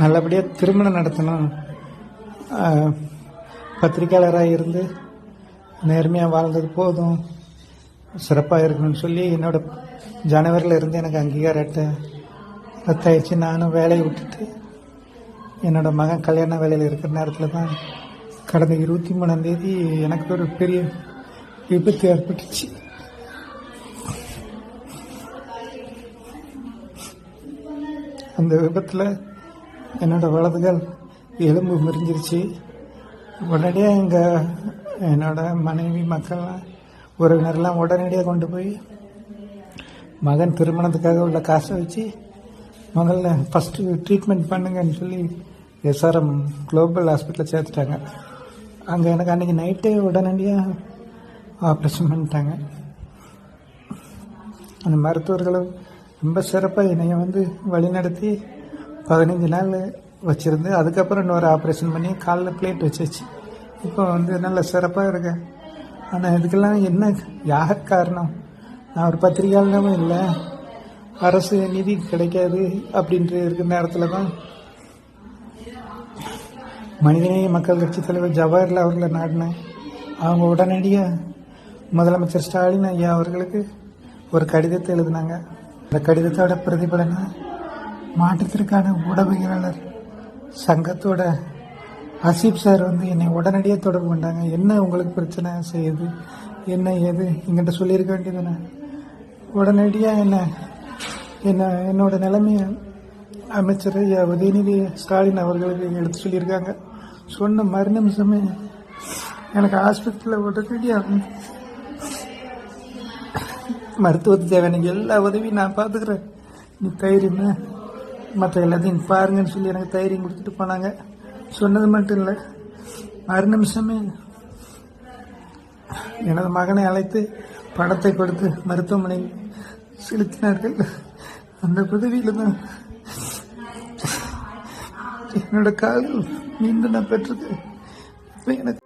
நல்லபடியாக திருமணம் நடத்தணும். பத்திரிக்கையாளராக இருந்து நேர்மையாக வாழ்ந்தது போதும். சிறப்பாக இருக்கணும்னு சொல்லி என்னோட ஜனவரியில் இருந்து எனக்கு அங்கீகாரத்தை ரத்தாயிடுச்சு. நானும் வேலையை விட்டுட்டு என்னோட மகன் கல்யாண வேலையில் இருக்கிற நேரத்தில் தான் கடந்த இருபத்தி மூணாந்தேதி எனக்கு ஒரு பெரிய விபத்து ஏற்பட்டுச்சு. அந்த விபத்தில் என்னோடய வலதுகள் எலும்பு முறிஞ்சிருச்சு. உடனடியாக எங்கள் என்னோட மனைவி மக்கள்லாம் உறவினர்லாம் உடனடியாக கொண்டு போய் மகன் திருமணத்துக்காக உள்ள காசை வச்சு முதல்ல ஃபஸ்ட்டு ட்ரீட்மெண்ட் பண்ணுங்கன்னு சொல்லி எஸ்ஆர்எம் குளோபல் ஹாஸ்பிட்டலில் சேர்த்துட்டாங்க. அங்கே எனக்கு அன்றைக்கி நைட்டே உடனடியாக ஆப்ரேஷன் பண்ணிட்டாங்க. அந்த மருத்துவர்களும் ரொம்ப சிறப்பாக என்னையை வந்து வழிநடத்தி பதினஞ்சு நாள் வச்சுருந்து அதுக்கப்புறம் இன்னொரு ஆப்ரேஷன் பண்ணி காலில் பிளேட் வச்சாச்சு. இப்போ வந்து நல்ல சிறப்பாக இருக்கேன் ஆனால் இதுக்கெல்லாம் என்ன யார் காரணம்? நான் ஒரு பத்திரிகையாளரும் இல்லை. அரசு நிதி கிடைக்காது அப்படின்ற இருக்கிற நேரத்தில் தான் மனிதநேய மக்கள் கட்சி தலைவர் ஜவஹர்லால் அவர்களை நாடினேன். அவங்க உடனடியாக முதலமைச்சர் ஸ்டாலின் ஐயா அவர்களுக்கு ஒரு கடிதத்தை எழுதினாங்க. அந்த கடிதத்தோட பிரதிபலனை மாற்றத்திற்கான ஊடகவியலாளர் சங்கத்தோட அசீப் சார் வந்து என்னை உடனடியாக தொடர்பு கொண்டாங்க. என்ன உங்களுக்கு பிரச்சனை? செய்யுது என்ன ஏது எங்கிட்ட சொல்லியிருக்க வேண்டியதுன்னு உடனடியாக என்ன என்ன என்னோட நிலைமையை அமைச்சர் ஐயா உதயநிதி ஸ்டாலின் அவர்களுக்கு எடுத்து சொல்லியிருக்காங்க. சொன்ன மறு நிமிஷமே எனக்கு ஆஸ்பத்திரியில் உடனடியாக மருத்துவத்துக்கு தேவையான எல்லா உதவியும் நான் பார்த்துக்கிறேன். நீ தைரியமாக மற்ற எல்லாத்தையும் பாருங்கன்னு சொல்லி எனக்கு தைரியம் கொடுத்துட்டு போனாங்க. சொன்னது மட்டும் இல்லை. மறு நிமிஷமே எனது மகனை அழைத்து படத்தை கொடுத்து மருத்துவமனையில் செலுத்தினார்கள். அந்த உதவியில் தான் என்னோட கால் மீண்டும் நான் பெற்றது. இப்போ எனக்கு